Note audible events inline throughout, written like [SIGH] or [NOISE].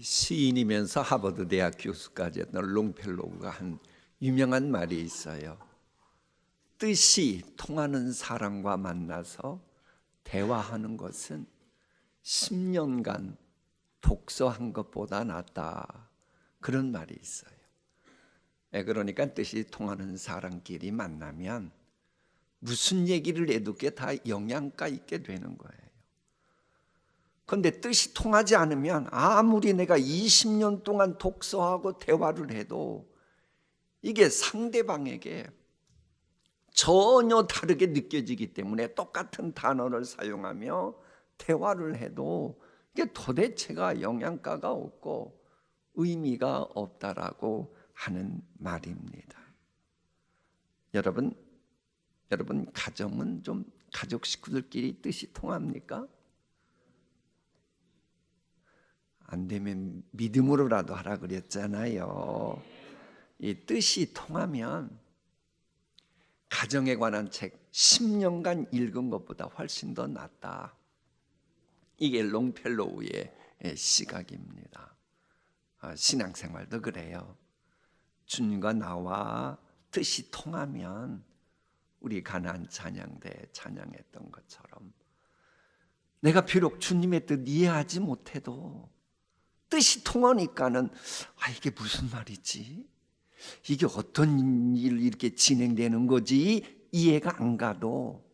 시인이면서 하버드 대학 교수까지 했던 롱펠로우가 한 유명한 말이 있어요. 뜻이 통하는 사람과 만나서 대화하는 것은 10년간 독서한 것보다 낫다. 그런 말이 있어요. 예, 그러니까 뜻이 통하는 사람끼리 만나면 무슨 얘기를 해도 게다 영양가 있게 되는 거예요. 그런데 뜻이 통하지 않으면 아무리 내가 20년 동안 독서하고 대화를 해도 이게 상대방에게 전혀 다르게 느껴지기 때문에 똑같은 단어를 사용하며 대화를 해도 이게 도대체가 영양가가 없고 의미가 없다라고 하는 말입니다. 여러분, 여러분 가정은 좀 가족 식구들끼리 뜻이 통합니까? 안 되면 믿음으로라도 하라 그랬잖아요. 이 뜻이 통하면 가정에 관한 책 10년간 읽은 것보다 훨씬 더 낫다. 이게 롱펠로우의 시각입니다. 아, 신앙생활도 그래요. 주님과 나와 뜻이 통하면 우리 가나안 찬양대 찬양했던 것처럼 내가 비록 주님의 뜻 이해하지 못해도 뜻이 통하니까는 아 이게 무슨 말이지? 이게 어떤 일 이렇게 진행되는 거지? 이해가 안 가도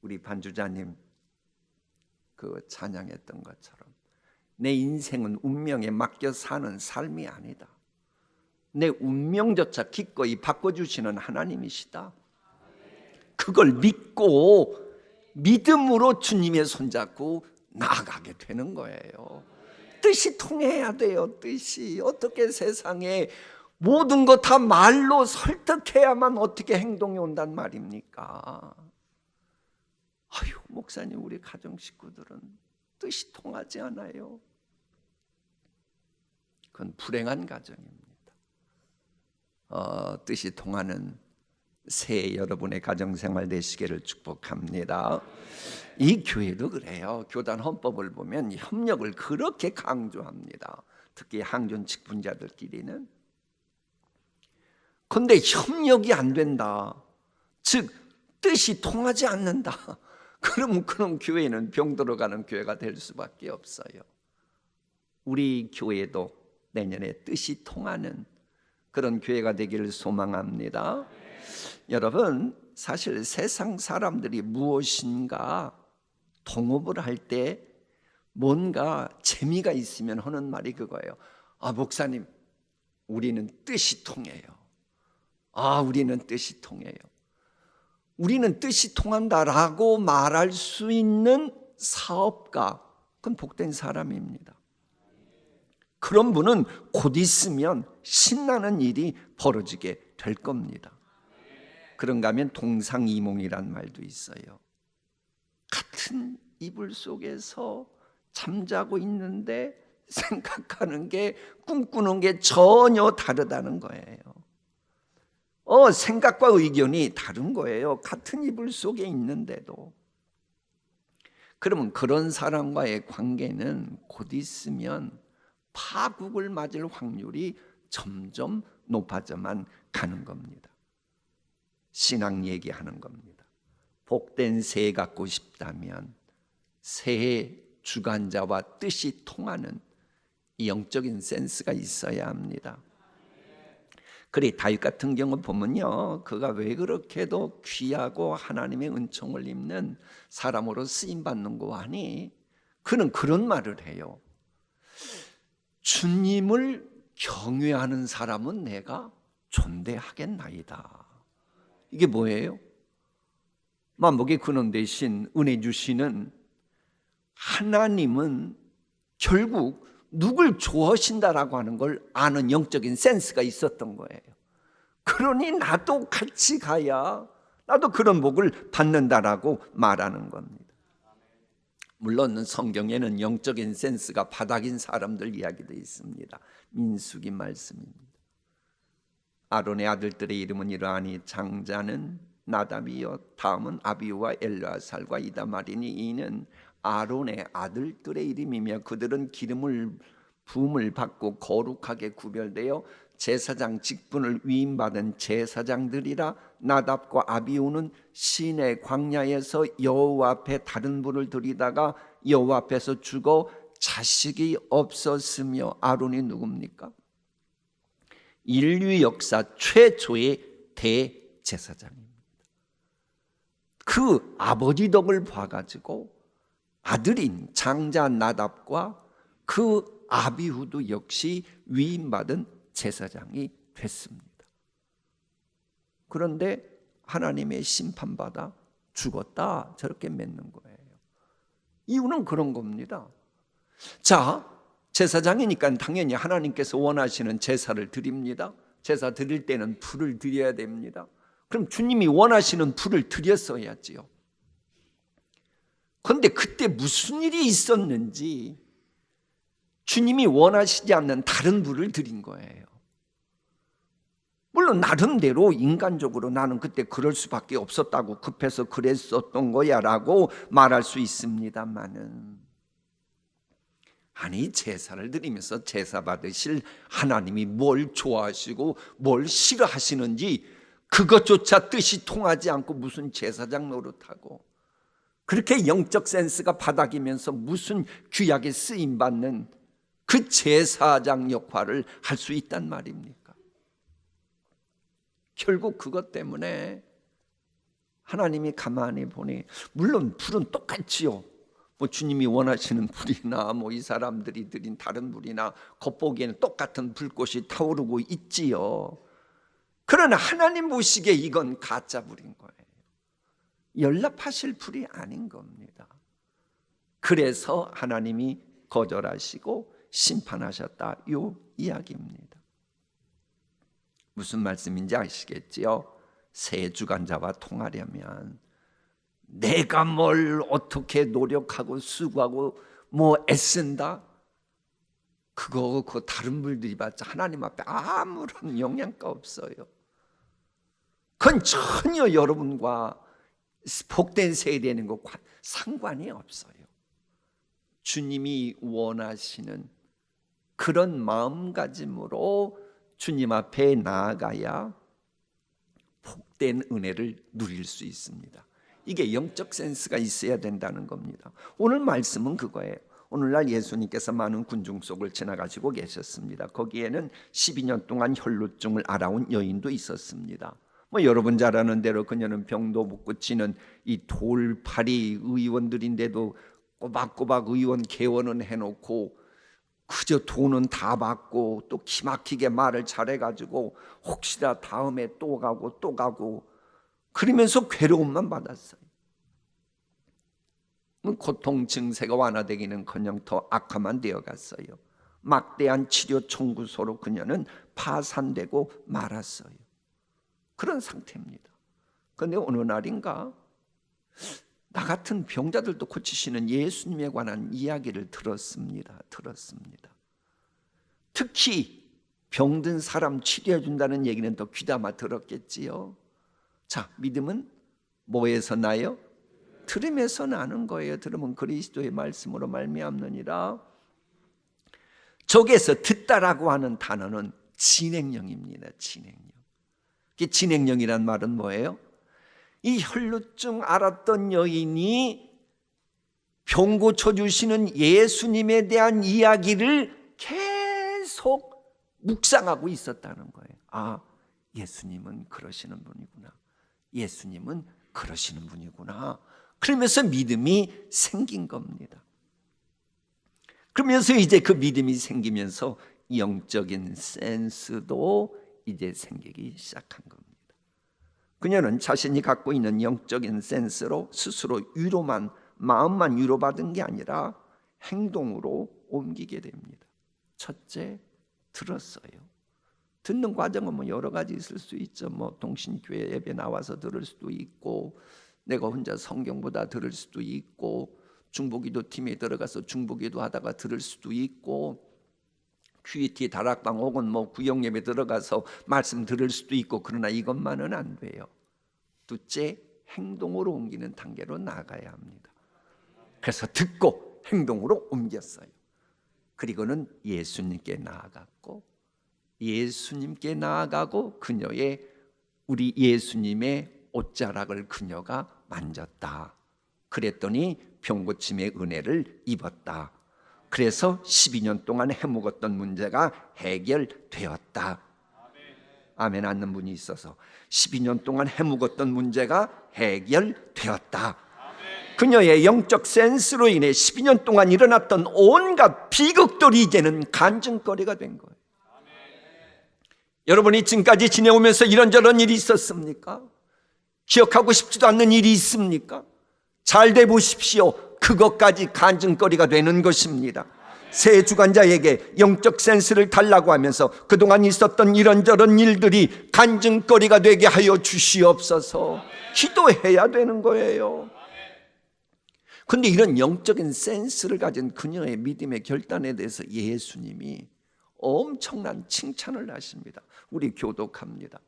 우리 반주자님 그 찬양했던 것처럼 내 인생은 운명에 맡겨 사는 삶이 아니다. 내 운명조차 기꺼이 바꿔주시는 하나님이시다. 그걸 믿고 믿음으로 주님의 손잡고 나아가게 되는 거예요. 뜻이 통해야 돼요. 뜻이 어떻게 세상에 모든 것다 말로 설득해야만 어떻게 행동이 온단 말입니까? 아유 목사님 우리 가정 식구들은 뜻이 통하지 않아요. 그건 불행한 가정입니다. 어, 뜻이 통하는 새 여러분의 가정 생활 되시기를 축복합니다. 이 교회도 그래요. 교단 헌법을 보면 협력을 그렇게 강조합니다. 특히 항존 직분자들끼리는. 근데 협력이 안 된다. 즉 뜻이 통하지 않는다. [LAUGHS] 그럼 그럼 교회는 병들어 가는 교회가 될 수밖에 없어요. 우리 교회도 내년에 뜻이 통하는 그런 교회가 되기를 소망합니다. 여러분, 사실 세상 사람들이 무엇인가 동업을 할 때 뭔가 재미가 있으면 하는 말이 그거예요. 아, 목사님, 우리는 뜻이 통해요. 아, 우리는 뜻이 통해요. 우리는 뜻이 통한다라고 말할 수 있는 사업가, 그건 복된 사람입니다. 그런 분은 곧 있으면 신나는 일이 벌어지게 될 겁니다. 그런가 하면 동상이몽이란 말도 있어요. 같은 이불 속에서 잠자고 있는데 [LAUGHS] 생각하는 게 꿈꾸는 게 전혀 다르다는 거예요. 어, 생각과 의견이 다른 거예요. 같은 이불 속에 있는데도. 그러면 그런 사람과의 관계는 곧 있으면 파국을 맞을 확률이 점점 높아져만 가는 겁니다. 신앙 얘기하는 겁니다. 복된 새 갖고 싶다면 새의 주관자와 뜻이 통하는 영적인 센스가 있어야 합니다. 그래 다윗 같은 경우 보면요, 그가 왜 그렇게도 귀하고 하나님의 은총을 입는 사람으로 쓰임 받는 거 하니 그는 그런 말을 해요. 주님을 경외하는 사람은 내가 존대하겠나이다. 이게 뭐예요? 만복의 근원 대신 은혜 주시는 하나님은 결국 누굴 좋아하신다라고 하는 걸 아는 영적인 센스가 있었던 거예요. 그러니 나도 같이 가야 나도 그런 복을 받는다라고 말하는 겁니다. 물론 성경에는 영적인 센스가 바닥인 사람들 이야기도 있습니다. 민수기 말씀입니다. 아론의 아들들의 이름은 이러하니 장자는 나답이요 다음은 아비우와 엘르아살과 이다마리니 이는 아론의 아들들의 이름이며 그들은 기름을 부음을 받고 거룩하게 구별되어 제사장 직분을 위임받은 제사장들이라 나답과 아비우는 시내 광야에서 여호와 앞에 다른 불을 들이다가 여호와 앞에서 죽어 자식이 없었으며 아론이 누굽니까? 인류 역사 최초의 대제사장입니다. 그 아버지 덕을 봐가지고 아들인 장자 나답과 그 아비후도 역시 위임받은 제사장이 됐습니다. 그런데 하나님의 심판받아 죽었다 저렇게 맺는 거예요. 이유는 그런 겁니다. 자, 제사장이니까 당연히 하나님께서 원하시는 제사를 드립니다. 제사 드릴 때는 불을 드려야 됩니다. 그럼 주님이 원하시는 불을 드렸어야지요. 그런데 그때 무슨 일이 있었는지 주님이 원하시지 않는 다른 불을 드린 거예요. 물론 나름대로 인간적으로 나는 그때 그럴 수밖에 없었다고 급해서 그랬었던 거야라고 말할 수 있습니다만은 아니 제사를 드리면서 제사 받으실 하나님이 뭘 좋아하시고 뭘 싫어하시는지 그것조차 뜻이 통하지 않고 무슨 제사장 노릇하고 그렇게 영적 센스가 바닥이면서 무슨 귀하게 쓰임 받는 그 제사장 역할을 할 수 있단 말입니까? 결국 그것 때문에 하나님이 가만히 보니 물론 불은 똑같지요. 뭐 주님이 원하시는 불이나 뭐 이 사람들이 드린 다른 불이나 겉보기에는 똑같은 불꽃이 타오르고 있지요. 그러나 하나님 보시기에 이건 가짜 불인 거예요. 연락하실 불이 아닌 겁니다. 그래서 하나님이 거절하시고 심판하셨다. 요 이야기입니다. 무슨 말씀인지 아시겠지요? 새 주관자와 통하려면 내가 뭘 어떻게 노력하고 수고하고 뭐 애쓴다? 그거 그 다른 분들이 봤자 하나님 앞에 아무런 영향가 없어요. 그건 전혀 여러분과 복된 세대는 것과 상관이 없어요. 주님이 원하시는 그런 마음가짐으로 주님 앞에 나아가야 복된 은혜를 누릴 수 있습니다. 이게 영적 센스가 있어야 된다는 겁니다. 오늘 말씀은 그거예요. 오늘날 예수님께서 많은 군중 속을 지나가시고 계셨습니다. 거기에는 12년 동안 혈루증을 알아온 여인도 있었습니다. 뭐 여러분 잘 아는 대로 그녀는 병도 못 고치는 이 돌팔이 의원들인데도 꼬박꼬박 의원 개원은 해놓고 그저 돈은 다 받고 또 기막히게 말을 잘해가지고 혹시나 다음에 또 가고 또 가고 그러면서 괴로움만 받았어요. 고통 증세가 완화되기는커녕 더 악화만 되어갔어요. 막대한 치료 청구소로 그녀는 파산되고 말았어요. 그런 상태입니다. 그런데 어느 날인가 나 같은 병자들도 고치시는 예수님에 관한 이야기를 들었습니다. 들었습니다. 특히 병든 사람 치료해 준다는 얘기는 더 귀담아 들었겠지요. 자, 믿음은 뭐에서 나요? 들음에서 나는 거예요. 들으면 그리스도의 말씀으로 말미암느니라. 저기에서 듣다라고 하는 단어는 진행령입니다. 진행령. 이 진행령이란 말은 뭐예요? 이 혈루증 알았던 여인이 병 고쳐 주시는 예수님에 대한 이야기를 계속 묵상하고 있었다는 거예요. 아, 예수님은 그러시는 분이구나. 예수님은 그러시는 분이구나. 그러면서 믿음이 생긴 겁니다. 그러면서 이제 그 믿음이 생기면서 영적인 센스도 이제 생기기 시작한 겁니다. 그녀는 자신이 갖고 있는 영적인 센스로 스스로 위로만 마음만 위로받은 게 아니라 행동으로 옮기게 됩니다. 첫째 들었어요. 듣는 과정은 뭐 여러 가지 있을 수 있죠. 뭐 동신교회 예배 나와서 들을 수도 있고 내가 혼자 성경보다 들을 수도 있고 중보기도 팀에 들어가서 중보기도 하다가 들을 수도 있고 큐이티 다락방 혹은 뭐 구역 예배 들어가서 말씀 들을 수도 있고 그러나 이것만은 안 돼요. 둘째 행동으로 옮기는 단계로 나가야 합니다. 그래서 듣고 행동으로 옮겼어요. 그리고는 예수님께 나아갔고 예수님께 나아가고 그녀의 우리 예수님의 옷자락을 그녀가 만졌다. 그랬더니 병고침의 은혜를 입었다. 그래서 12년 동안 해묵었던 문제가 해결되었다. 아멘 않는 분이 있어서 12년 동안 해묵었던 문제가 해결되었다. 그녀의 영적 센스로 인해 12년 동안 일어났던 온갖 비극들이 이제는 간증거리가 된 거예요. 여러분이 지금까지 지내오면서 이런저런 일이 있었습니까? 기억하고 싶지도 않는 일이 있습니까? 잘 돼 보십시오. 그것까지 간증거리가 되는 것입니다. 새 주관자에게 영적 센스를 달라고 하면서 그동안 있었던 이런저런 일들이 간증거리가 되게 하여 주시옵소서. 기도해야 되는 거예요. 근데 이런 영적인 센스를 가진 그녀의 믿음의 결단에 대해서 예수님이 엄청난 칭찬을 하십니다. 우리 교독합니다.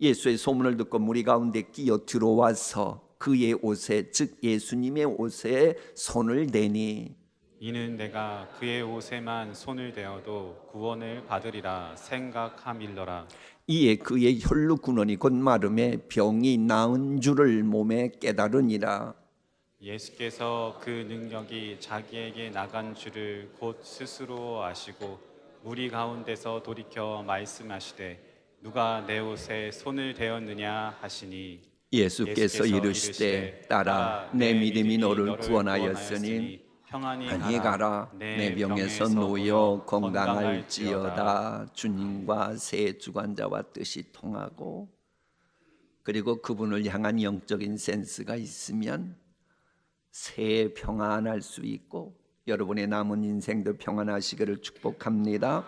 예수의 소문을 듣고 무리 가운데 끼어 들어와서 그의 옷에 즉 예수님의 옷에 손을 대니? 이는 내가 그의 옷에만 손을 대어도 구원을 받으리라 생각함일러라. 이에 그의 혈루 군원이 곧 마름에 병이 나은 줄을 몸에 깨달으니라. 예수께서 그 능력이 자기에게 나간 줄을 곧 스스로 아시고 무리 가운데서 돌이켜 말씀하시되 누가 내 옷에 손을 대었느냐 하시니 예수께서 이르시되 딸아 내 믿음이 너를 구원하였으니 안히 가라. 내 병에서 놓여 건강할지어다. 주님과 새 주관자와 뜻이 통하고 그리고 그분을 향한 영적인 센스가 있으면 새 평안할 수 있고 여러분의 남은 인생도 평안하시기를 축복합니다.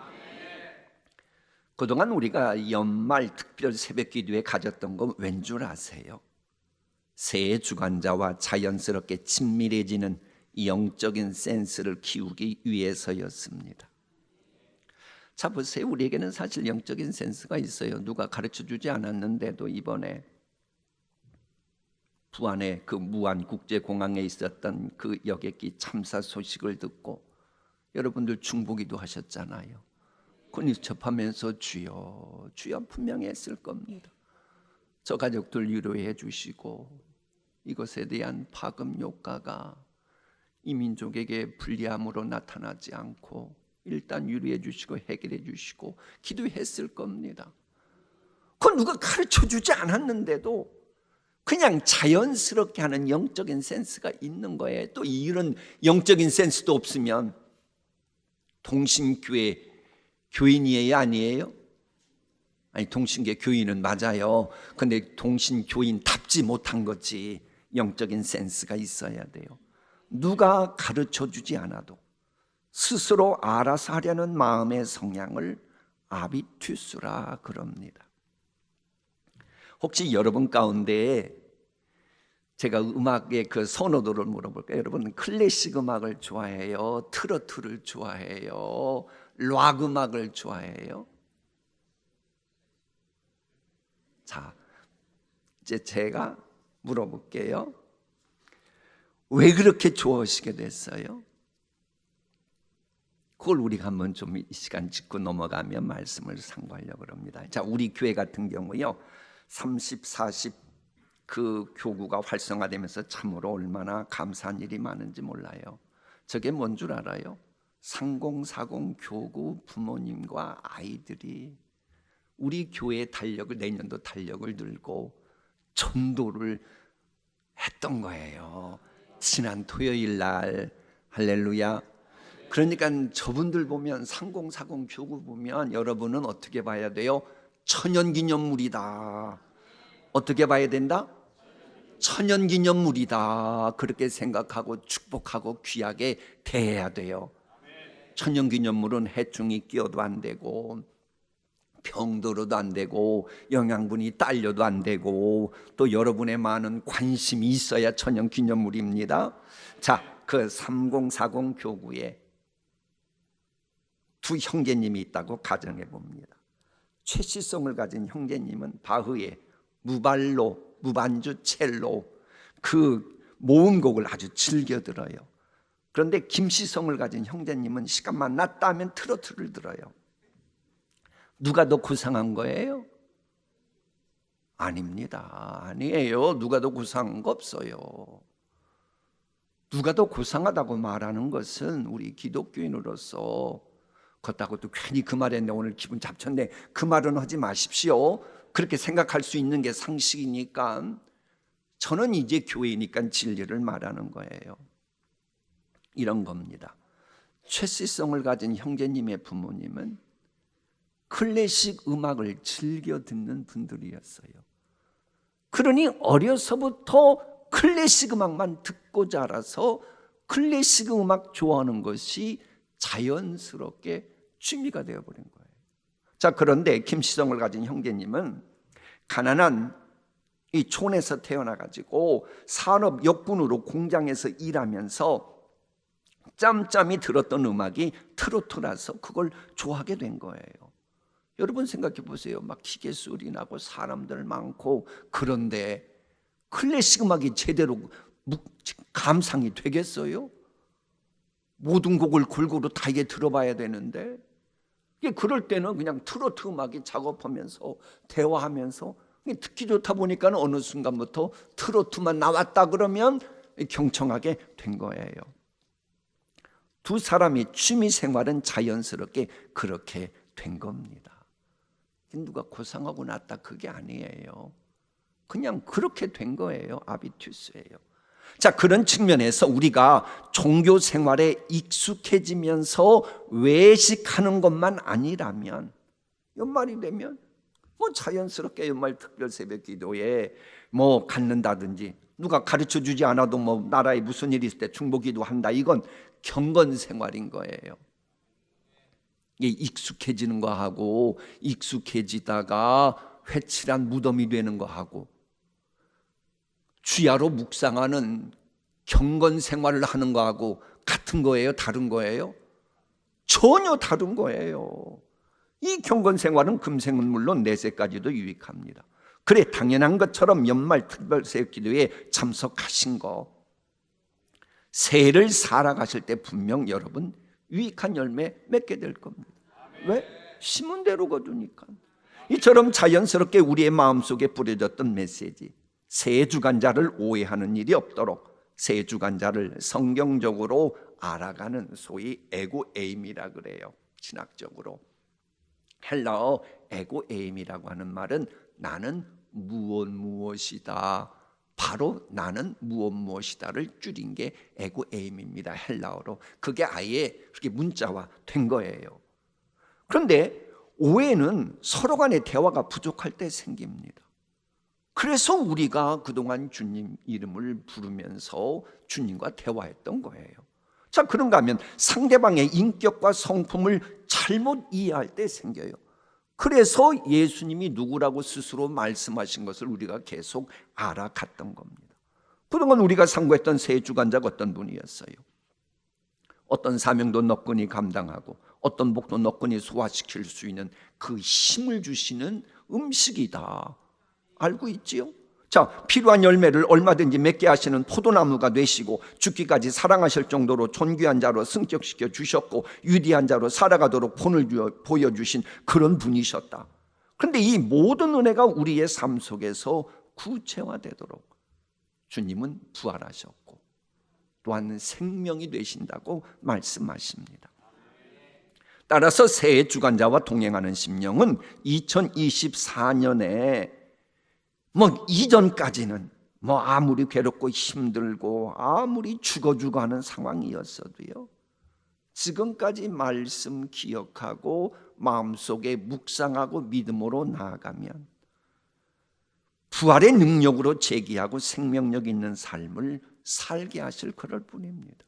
그동안 우리가 연말 특별 새벽 기도에 가졌던 건 왠 줄 아세요? 새 주관자와 자연스럽게 친밀해지는 영적인 센스를 키우기 위해서였습니다. 자 보세요. 우리에게는 사실 영적인 센스가 있어요. 누가 가르쳐 주지 않았는데도 이번에 부안의 그 무안 국제 공항에 있었던 그 여객기 참사 소식을 듣고 여러분들 중보기도 하셨잖아요. 그니 접하면서 주여 주여 분명히 했을 겁니다. 저 가족들 위로해 주시고 이것에 대한 파급 효과가 이 민족에게 불리함으로 나타나지 않고 일단 위로해 주시고 해결해 주시고 기도했을 겁니다. 그건 누가 가르쳐 주지 않았는데도 그냥 자연스럽게 하는 영적인 센스가 있는 거예요. 또 이런 영적인 센스도 없으면 동심교회 교인이에요, 아니에요? 아니 동심교 교인은 맞아요. 근데 동심교인 답지 못한 거지. 영적인 센스가 있어야 돼요. 누가 가르쳐 주지 않아도 스스로 알아서 하려는 마음의 성향을 아비투스라 그럽니다. 혹시 여러분 가운데 제가 음악의 그 선호도를 물어볼까요? 여러분 클래식 음악을 좋아해요? 트로트를 좋아해요? 락 음악을 좋아해요? 자, 이제 제가 물어볼게요. 왜 그렇게 좋아하시게 됐어요? 그걸 우리가 한번 좀 이 시간 짚고 넘어가면 말씀을 상고하려고 합니다. 자, 우리 교회 같은 경우요. 30, 40 그 교구가 활성화되면서 참으로 얼마나 감사한 일이 많은지 몰라요. 저게 뭔 줄 알아요? 상공사공 교구 부모님과 아이들이 우리 교회의 달력을 내년도 달력을 들고 전도를 했던 거예요. 지난 토요일 날 할렐루야. 그러니까 저분들 보면 상공사공 교구 보면 여러분은 어떻게 봐야 돼요? 천연기념물이다. 어떻게 봐야 된다? 천연기념물이다. 그렇게 생각하고 축복하고 귀하게 대해야 돼요. 천연기념물은 해충이 끼어도 안 되고 병들어도 안 되고 영양분이 딸려도 안 되고 또 여러분의 많은 관심이 있어야 천연기념물입니다. 자, 그 3040 교구에 두 형제님이 있다고 가정해 봅니다. 최시성을 가진 형제님은 바흐의 무발로, 무반주 첼로 그 모음곡을 아주 즐겨 들어요. 그런데 김시성을 가진 형제님은 시간 만 났다 하면 트로트를 들어요. 누가 더 고상한 거예요? 아닙니다. 아니에요. 누가 더 고상한 거 없어요. 누가 더 고상하다고 말하는 것은 우리 기독교인으로서 그렇다고 또 괜히 그 말했네 오늘 기분 잡쳤네 그 말은 하지 마십시오 그렇게 생각할 수 있는 게 상식이니까 저는 이제 교회니까 진리를 말하는 거예요 이런 겁니다 최시성을 가진 형제님의 부모님은 클래식 음악을 즐겨 듣는 분들이었어요 그러니 어려서부터 클래식 음악만 듣고 자라서 클래식 음악 좋아하는 것이 자연스럽게 취미가 되어버린 거예요. 자, 그런데 김시성을 가진 형제님은 가난한 이 촌에서 태어나가지고 산업 역군으로 공장에서 일하면서 짬짬이 들었던 음악이 트로트라서 그걸 좋아하게 된 거예요. 여러분 생각해 보세요. 막 기계 소리 나고 사람들 많고 그런데 클래식 음악이 제대로 감상이 되겠어요? 모든 곡을 골고루 다 이게 들어봐야 되는데 그럴 때는 그냥 트로트 음악이 작업하면서 대화하면서 듣기 좋다 보니까 어느 순간부터 트로트만 나왔다 그러면 경청하게 된 거예요. 두 사람이 취미 생활은 자연스럽게 그렇게 된 겁니다. 누가 고상하고 났다 그게 아니에요. 그냥 그렇게 된 거예요. 아비투스예요. 자, 그런 측면에서 우리가 종교 생활에 익숙해지면서 외식하는 것만 아니라면 연말이 되면 뭐 자연스럽게 연말 특별 새벽 기도에 뭐 갖는다든지 누가 가르쳐 주지 않아도 뭐 나라에 무슨 일이 있을 때 중보 기도한다. 이건 경건 생활인 거예요. 이게 익숙해지는 거 하고 익숙해지다가 회칠한 무덤이 되는 거 하고 주야로 묵상하는 경건 생활을 하는 거 하고 같은 거예요? 다른 거예요? 전혀 다른 거예요. 이 경건 생활은 금생은 물론 내세까지도 유익합니다. 그래 당연한 것처럼 연말 특별 새벽 기도에 참석하신 거 새해를 살아가실 때 분명 여러분 유익한 열매 맺게 될 겁니다. 왜? 심은 대로 거두니까. 이처럼 자연스럽게 우리의 마음속에 뿌려졌던 메시지 새 주간자를 오해하는 일이 없도록 새 주간자를 성경적으로 알아가는 소위 에고 에임이라 그래요. 신학적으로 헬라어 에고 에임이라고 하는 말은 나는 무엇 무엇이다. 바로 나는 무엇 무엇이다를 줄인 게 에고 에임입니다. 헬라어로 그게 아예 그렇게 문자화 된 거예요. 그런데 오해는 서로 간의 대화가 부족할 때 생깁니다. 그래서 우리가 그동안 주님 이름을 부르면서 주님과 대화했던 거예요. 자, 그런가 하면 상대방의 인격과 성품을 잘못 이해할 때 생겨요. 그래서 예수님이 누구라고 스스로 말씀하신 것을 우리가 계속 알아갔던 겁니다. 그동안 우리가 상고했던 세 주간자가 어떤 분이었어요. 어떤 사명도 너끈히 감당하고 어떤 목도 너끈히 소화시킬 수 있는 그 힘을 주시는 음식이다. 알고 있지요? 자, 필요한 열매를 얼마든지 맺게 하시는 포도나무가 되시고 죽기까지 사랑하실 정도로 존귀한 자로 승격시켜 주셨고 위대한 자로 살아가도록 본을 보여주신 그런 분이셨다. 그런데 이 모든 은혜가 우리의 삶 속에서 구체화되도록 주님은 부활하셨고 또한 생명이 되신다고 말씀하십니다. 따라서 새해 주관자와 동행하는 심령은 2024년에 뭐 이전까지는 뭐 아무리 괴롭고 힘들고 아무리 죽어 죽어 하는 상황이었어도요. 지금까지 말씀 기억하고 마음속에 묵상하고 믿음으로 나아가면 부활의 능력으로 제기하고 생명력 있는 삶을 살게 하실 그럴 뿐입니다.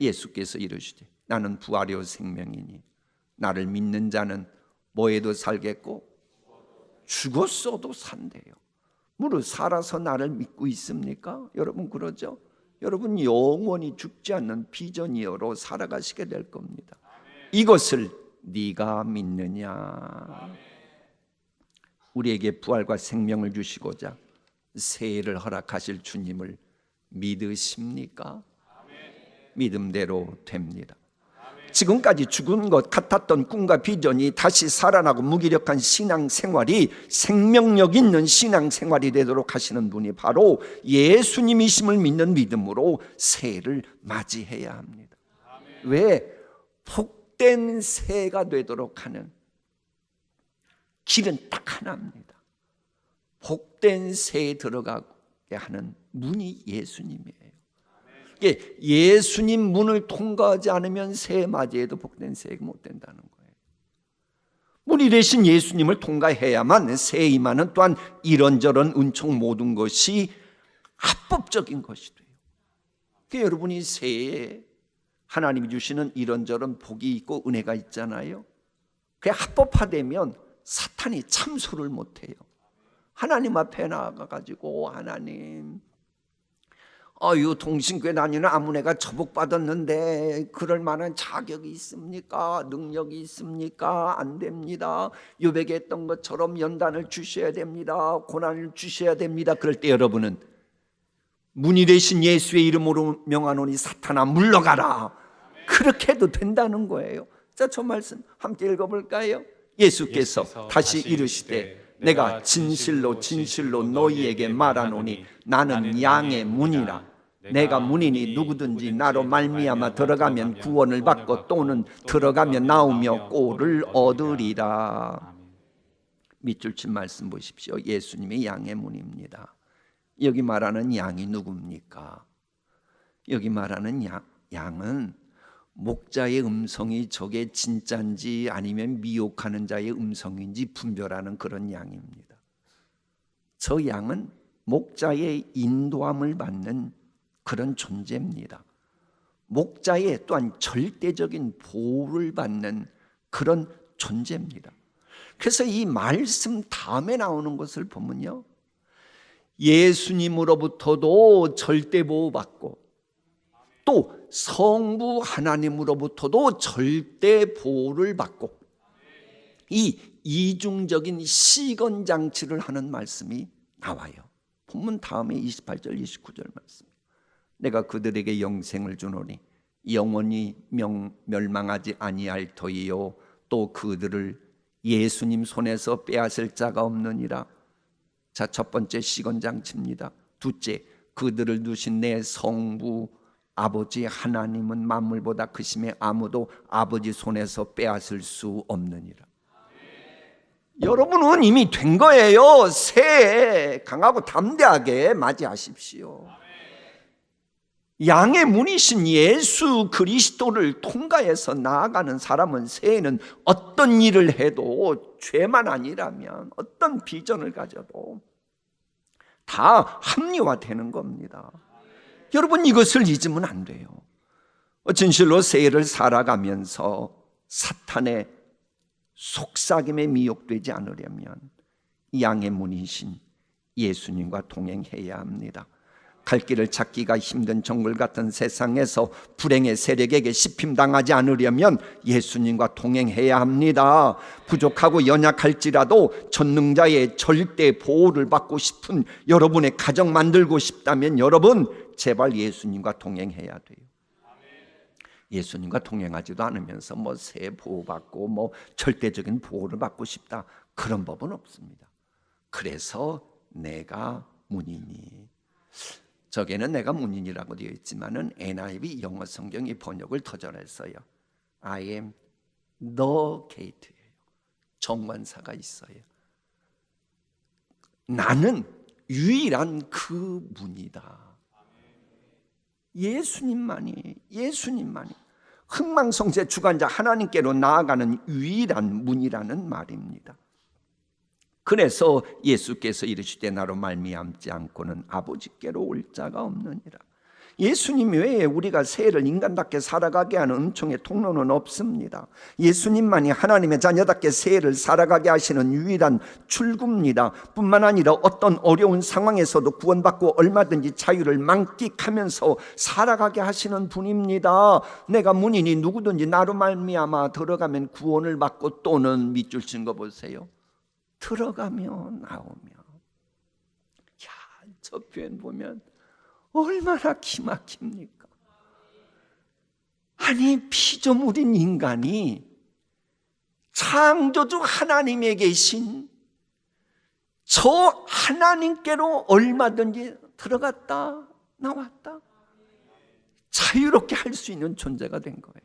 예수께서 이르시되 나는 부활이요 생명이니 나를 믿는 자는 뭐에도 살겠고 죽었어도 산대요. 무릇 살아서 나를 믿고 있습니까? 여러분 그러죠? 여러분 영원히 죽지 않는 비전이어로 살아가시게 될 겁니다. 이것을 네가 믿느냐? 우리에게 부활과 생명을 주시고자 새해를 허락하실 주님을 믿으십니까? 믿음대로 됩니다. 지금까지 죽은 것 같았던 꿈과 비전이 다시 살아나고 무기력한 신앙 생활이 생명력 있는 신앙 생활이 되도록 하시는 분이 바로 예수님이심을 믿는 믿음으로 새해를 맞이해야 합니다. 왜? 복된 새해가 되도록 하는 길은 딱 하나입니다. 복된 새에 들어가게 하는 문이 예수님이에요. 예수님 문을 통과하지 않으면 새해 맞이해도 복된 새해가 못 된다는 거예요. 문이 되신 예수님을 통과해야만 새해 임하는 또한 이런저런 은총 모든 것이 합법적인 것이 돼요. 그 여러분이 새해에 하나님이 주시는 이런저런 복이 있고 은혜가 있잖아요. 그게 합법화되면 사탄이 참소를 못해요. 하나님 앞에 나가가지고 하나님 어유 동신교회 다니는 아무네가 저복받았는데 그럴 만한 자격이 있습니까? 능력이 있습니까? 안 됩니다. 요백에 했던 것처럼 연단을 주셔야 됩니다. 고난을 주셔야 됩니다. 그럴 때 여러분은 문이 되신 예수의 이름으로 명하노니 사탄아 물러가라. 그렇게 해도 된다는 거예요. 자, 저 말씀 함께 읽어볼까요? 예수께서 예수께서 다시 이르시되 내가 진실로 진실로 너희에게 말하노니 나는 양의 문이라 내가 문이니 누구든지 나로 말미암아 들어가면 구원을 받고 또는 들어가면 나오며 꼴을 얻으리라. 밑줄 친 말씀 보십시오. 예수님이 양의 문입니다. 여기 말하는 양이 누굽니까? 여기 말하는 양, 양은 목자의 음성이 저게 진짜인지 아니면 미혹하는 자의 음성인지 분별하는 그런 양입니다. 저 양은 목자의 인도함을 받는 그런 존재입니다. 목자의 또한 절대적인 보호를 받는 그런 존재입니다. 그래서 이 말씀 다음에 나오는 것을 보면요. 예수님으로부터도 절대 보호받고 또 성부 하나님으로부터도 절대 보호를 받고 이 이중적인 시건 장치를 하는 말씀이 나와요. 본문 다음에 28절 29절 말씀. 내가 그들에게 영생을 주노니 영원히 명, 멸망하지 아니할 터이요 또 그들을 예수님 손에서 빼앗을 자가 없느니라. 자, 첫 번째 시건 장치입니다. 둘째, 그들을 두신 내 성부 아버지 하나님은 만물보다 크심에 아무도 아버지 손에서 빼앗을 수 없느니라. 여러분은 이미 된 거예요. 새해 강하고 담대하게 맞이하십시오. 양의 문이신 예수 그리스도를 통과해서 나아가는 사람은 새해는 어떤 일을 해도 죄만 아니라면 어떤 비전을 가져도 다 합리화되는 겁니다. 여러분 이것을 잊으면 안 돼요. 진실로 새해를 살아가면서 사탄의 속삭임에 미혹되지 않으려면 양의 문이신 예수님과 동행해야 합니다. 갈 길을 찾기가 힘든 정글 같은 세상에서 불행의 세력에게 씹힘당하지 않으려면 예수님과 동행해야 합니다. 부족하고 연약할지라도 전능자의 절대 보호를 받고 싶은 여러분의 가정 만들고 싶다면 여러분 제발 예수님과 동행해야 돼요. 예수님과 동행하지도 않으면서 뭐 새 보호받고 뭐 절대적인 보호를 받고 싶다 그런 법은 없습니다. 그래서 내가 문이니 저게는 내가 문인이라고 되어 있지만은 NIV 영어 성경이 번역을 터전했어요. I am the gate예요. 정관사가 있어요. 나는 유일한 그 문이다. 예수님만이 예수님만이 흥망성쇠 주관자 하나님께로 나아가는 유일한 문이라는 말입니다. 그래서 예수께서 이르시되 나로 말미암지 않고는 아버지께로 올 자가 없느니라. 예수님 외에 우리가 새해를 인간답게 살아가게 하는 은총의 통로는 없습니다. 예수님만이 하나님의 자녀답게 새해를 살아가게 하시는 유일한 출구입니다. 뿐만 아니라 어떤 어려운 상황에서도 구원받고 얼마든지 자유를 만끽하면서 살아가게 하시는 분입니다. 내가 문인이 누구든지 나로 말미암아 들어가면 구원을 받고 또는 밑줄 친 거 보세요. 들어가며 나오며 야, 저 표현 보면 얼마나 기막힙니까? 아니 피조물인 인간이 창조주 하나님에 계신 저 하나님께로 얼마든지 들어갔다 나왔다 자유롭게 할 수 있는 존재가 된 거예요.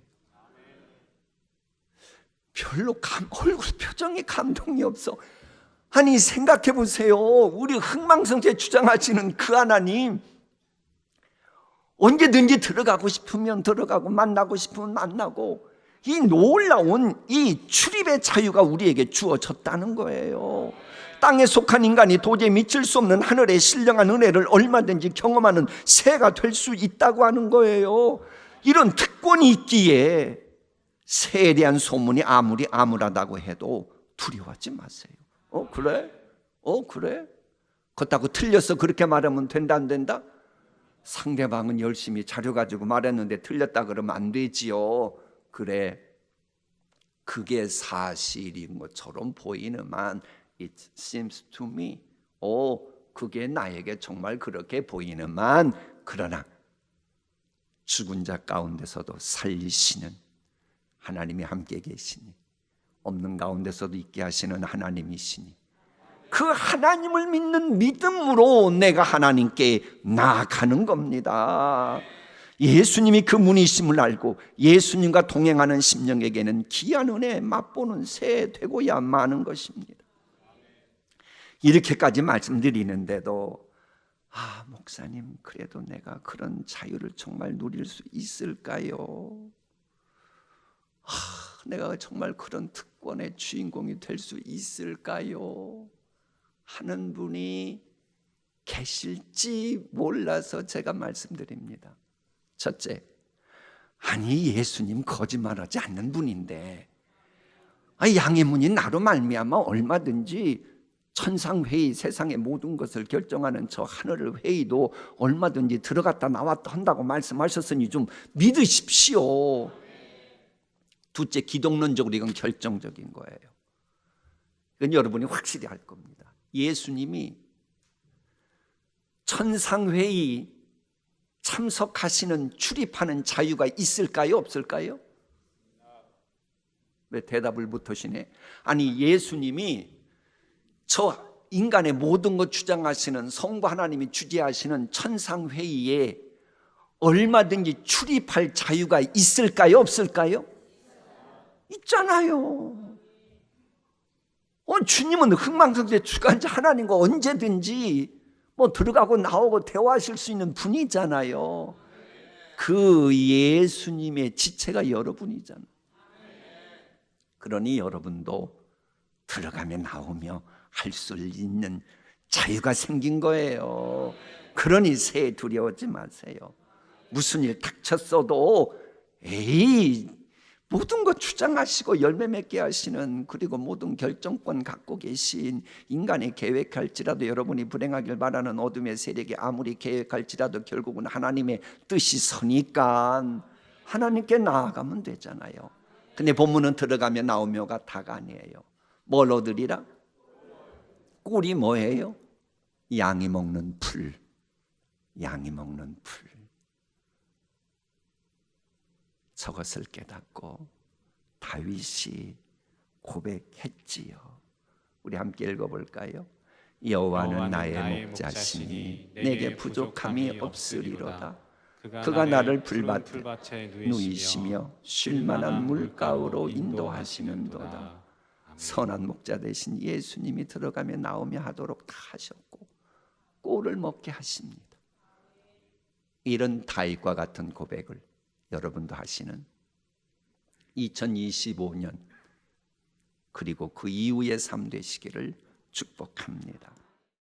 별로 감, 얼굴 표정에 감동이 없어. 아니 생각해 보세요. 우리 흥망성쇠 주장하시는 그 하나님 언제든지 들어가고 싶으면 들어가고 만나고 싶으면 만나고 이 놀라운 이 출입의 자유가 우리에게 주어졌다는 거예요. 땅에 속한 인간이 도저히 미칠 수 없는 하늘의 신령한 은혜를 얼마든지 경험하는 새가 될 수 있다고 하는 거예요. 이런 특권이 있기에 새에 대한 소문이 아무리 암울하다고 해도 두려워하지 마세요. 어 그래? 어 그래? 그렇다고 틀렸어 그렇게 말하면 된다 안 된다? 상대방은 열심히 자료 가지고 말했는데 틀렸다 그러면 안 되지요. 그래. 그게 사실인 것처럼 보이는만 it seems to me. 오, 그게 나에게 정말 그렇게 보이는만 그러나 죽은 자 가운데서도 살리시는 하나님이 함께 계시니 없는 가운데서도 있게 하시는 하나님이시니 그 하나님을 믿는 믿음으로 내가 하나님께 나아가는 겁니다. 예수님이 그 문이심을 알고 예수님과 동행하는 심령에게는 귀한 은혜 맛보는 새 되고야 마는 것입니다. 이렇게까지 말씀드리는데도 아, 목사님, 그래도 내가 그런 자유를 정말 누릴 수 있을까요? 아, 내가 정말 그런 특 권의 주인공이 될 수 있을까요? 하는 분이 계실지 몰라서 제가 말씀드립니다. 첫째, 아니 예수님 거짓말하지 않는 분인데, 아, 양의 문이 나로 말미암아 얼마든지 천상 회의 세상의 모든 것을 결정하는 저 하늘의 회의도 얼마든지 들어갔다 나왔다 한다고 말씀하셨으니 좀 믿으십시오. 둘째, 기독론적으로 이건 결정적인 거예요. 이건 여러분이 확실히 알 겁니다. 예수님이 천상회의 참석하시는 출입하는 자유가 있을까요? 없을까요? 왜 대답을 못 하시네? 아니, 예수님이 저 인간의 모든 것 주장하시는 성부 하나님이 주재하시는 천상회의에 얼마든지 출입할 자유가 있을까요? 없을까요? 있잖아요. 어, 주님은 흥망성쇠 주관자 하나님과 언제든지 뭐 들어가고 나오고 대화하실 수 있는 분이잖아요. 그 예수님의 지체가 여러분이잖아요. 그러니 여러분도 들어가며 나오며 할 수 있는 자유가 생긴 거예요. 그러니 새 두려워하지 마세요. 무슨 일 닥쳤어도 에이 모든 것 주장하시고 열매 맺게 하시는 그리고 모든 결정권 갖고 계신 인간이 계획할지라도 여러분이 불행하길 바라는 어둠의 세력이 아무리 계획할지라도 결국은 하나님의 뜻이 서니까 하나님께 나아가면 되잖아요. 근데 본문은 들어가며 나오며가 다가 아니에요. 뭘 얻으리라? 꿀이 뭐예요? 양이 먹는 풀. 양이 먹는 풀. 저것을 깨닫고 다윗이 고백했지요. 우리 함께 읽어볼까요? 여호와는 나의 목자시니 내게 부족함이 없으리로다. 그가 나를 불밭에 누이시며 쉴만한 물가로 인도하시는도다. 선한 목자 대신 예수님이 들어가며 나오며 하도록 다 하셨고 꼴을 먹게 하십니다. 이런 다윗과 같은 고백을 여러분도 하시는 2025년 그리고 그 이후의 삶 되시기를 축복합니다.